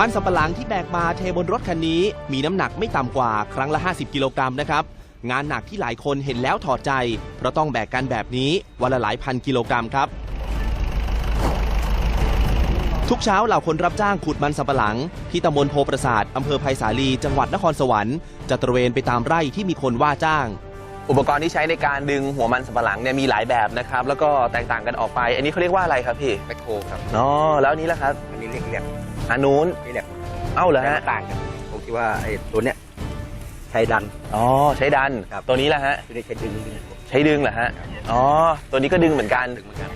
มันสำปะหลังที่แบกมาเทบนรถคันนี้ มีน้ำหนักไม่ต่ำกว่าครั้งละ 50 กิโลกรัมนะครับ งานหนักที่หลายคนเห็นแล้วถอดใจ เพราะต้องแบกกันแบบนี้วันละหลายพันกิโลกรัมครับ ทุกเช้าเหล่าคนรับจ้างขุดมันสำปะหลัง ที่ตำบลโพประสาทอำเภอไผ่สาลีจังหวัดนครสวรรค์จะตระเวนไปตามไร่ที่มีคนว่าจ้างอุปกรณ์ที่ใช้ในการดึงหัวมันสำปะหลังเนี่ยมีหลายแบบนะครับ แล้วก็แตกต่างกันออกไป อันนี้เขาเรียกว่าอะไรครับพี่แมคโครครับอ๋อแล้วอันนี้ล่ะครับ อันนี้เรียกเรียก อันนู้นนี่เรียกเอ้าเหรอแต่ฮะมันต่างกันตรงที่ว่าไอ้ตัวเนี้ยใช้ดัน อ๋อใช้ดัน ครับ ตัวนี้ล่ะฮะ ตัวนี้ใช้ดึงดึงใช้ดึงเหรอฮะ อ๋อ ตัวนี้ก็ดึงเหมือนกัน ดึงเหมือนกัน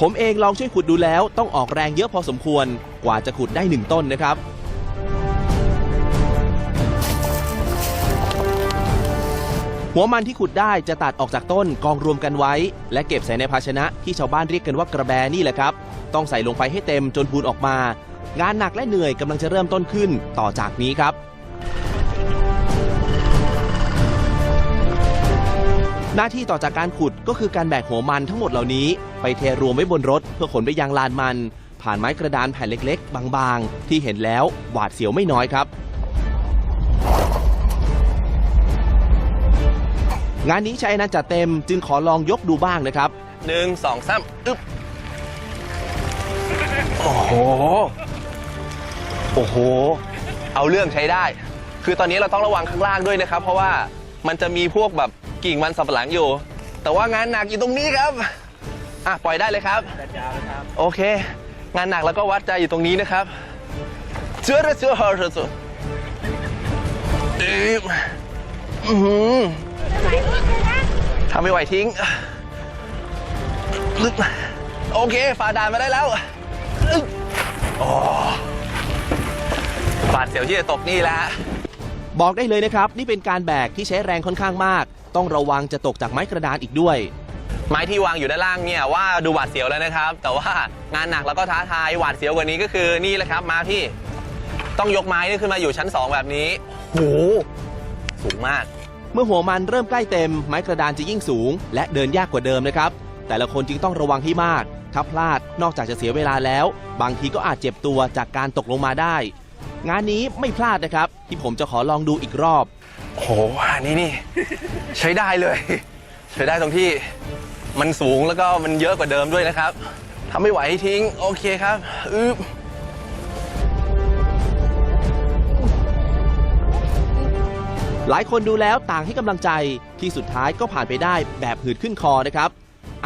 ผมเองลองช่วยขุดดูแล้วต้องออกแรงเยอะพอสมควรกว่าจะขุดได้หนึ่งต้นนะครับ หัวมันที่ขุดได้จะตัดออกจากต้นกองรวมกันไว้ และเก็บใส่ในภาชนะที่ชาวบ้านเรียกกันว่ากระแบนี่แหละครับ ต้องใส่ลงไปให้เต็มจนพูนออกมา งานหนักและเหนื่อยกำลังจะเริ่มต้นขึ้นต่อจากนี้ครับ หน้าที่ต่อจากการขุดก็คือการแบกหัวมันทั้งหมดเหล่านี้ ไปเทรวมไว้บนรถเพื่อขนไปยังลานมัน ผ่านไม้กระดานแผ่นเล็ก ๆ บางๆ ที่เห็นแล้วหวาดเสียวไม่น้อยครับงานนี้ชายนันจัดเต็มจึงขอลองยกดูบ้างนะครับหนึ่งสองสามอึ๊บ โอ้โห โอ้โห เอาเรื่องใช้ได้ คือตอนนี้เราต้องระวังข้างล่างด้วยนะครับ เพราะว่ามันจะมีพวกแบบกิ่งมันสำปะหลังอยู่ แต่ว่างานหนักอยู่ตรงนี้ครับ อะปล่อยได้เลยครับ โอเค งานหนักแล้วก็วัดใจอยู่ตรงนี้นะครับเชื่อเชื่อเชื่อเชื่ออืมทำไม่ไหวทิ้ง โอเคฝ่าด่านมาได้แล้วอึ๊บโอ้ บาดเสียวที่จะตกนี่แหละบอกได้เลยนะครับ นี่เป็นการแบกที่ใช้แรงค่อนข้างมาก ต้องระวังจะตกจากไม้กระดานอีกด้วย ไม้ที่วางอยู่ด้านล่างเนี่ยว่าดูหวาดเสียวแล้วนะครับ แต่ว่างานหนักแล้วก็ท้าทายหวาดเสียวกว่านี้ก็คือนี่แหละครับมาพี่ต้องยกไม้นี่ขึ้นมาอยู่ชั้น 2 แบบนี้โหสูงมาก เมื่อหัวมันเริ่มใกล้เต็ม ไม้กระดานจะยิ่งสูง และเดินยากกว่าเดิมนะครับ แต่ละคนจึงต้องระวังให้มาก ถ้าพลาดนอกจากจะเสียเวลาแล้ว บางทีก็อาจเจ็บตัวจากการตกลงมาได้ งานนี้ไม่พลาดนะครับ ที่ผมจะขอลองดูอีกรอบโหอันนี้นี่ ใช้ได้เลย ใช้ได้ตรงที่มันสูงแล้วก็มันเยอะกว่าเดิมด้วยนะครับทำไม่ไหวให้ทิ้ง โอเคครับอึ๊บหลายคนดูแล้วต่างให้กำลังใจที่สุดท้ายก็ผ่านไปได้แบบหืดขึ้นคอนะครับ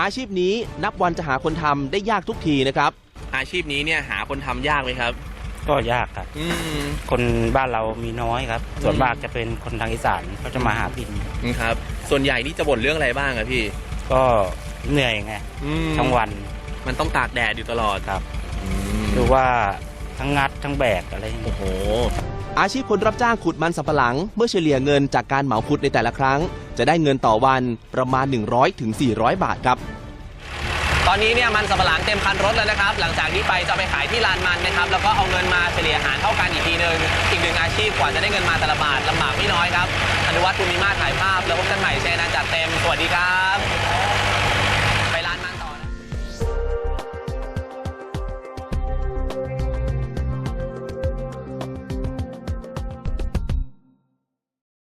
อาชีพนี้นับวันจะหาคนทำได้ยากทุกทีนะครับ อาชีพนี้เนี่ยหาคนทำยากไหมครับ ก็ยากครับ อืมคนบ้านเรามีน้อยครับ ส่วนมากจะเป็นคนทางอีสานเขาจะมาหากิน ครับ ส่วนใหญ่นี่จะบ่นเรื่องอะไรบ้างอะพี่ก็เหนื่อยไงอืมทั้งวันมันต้องตากแดดอยู่ตลอดครับอืมหรือว่าทั้งงัดทั้งแบกอะไรอย่างเงี้ย โอ้โห อาชีพคนรับจ้างขุดมันสำปะหลัง เมื่อเฉลี่ยเงินจากการเหมาขุดในแต่ละครั้ง จะได้เงินต่อวันประมาณ 100-400ถึง400บาทครับ ตอนนี้เนี่ยมันสำปะหลังเต็มคันรถแล้วนะครับ หลังจากนี้ไปจะไปขายที่ลานมันนะครับ แล้วก็เอาเงินมาเฉลี่ยหารเท่ากันอีกทีหนึ่งอีกหนึ่งอาชีพกว่าจะได้เงินมาแต่ละบาทลำบากไม่น้อยครับอนุวัฒน์ภูมิมาถ่ายภาพแล้วพบกันใหม่แชยนันจัดเต็ม สวัสดีครับ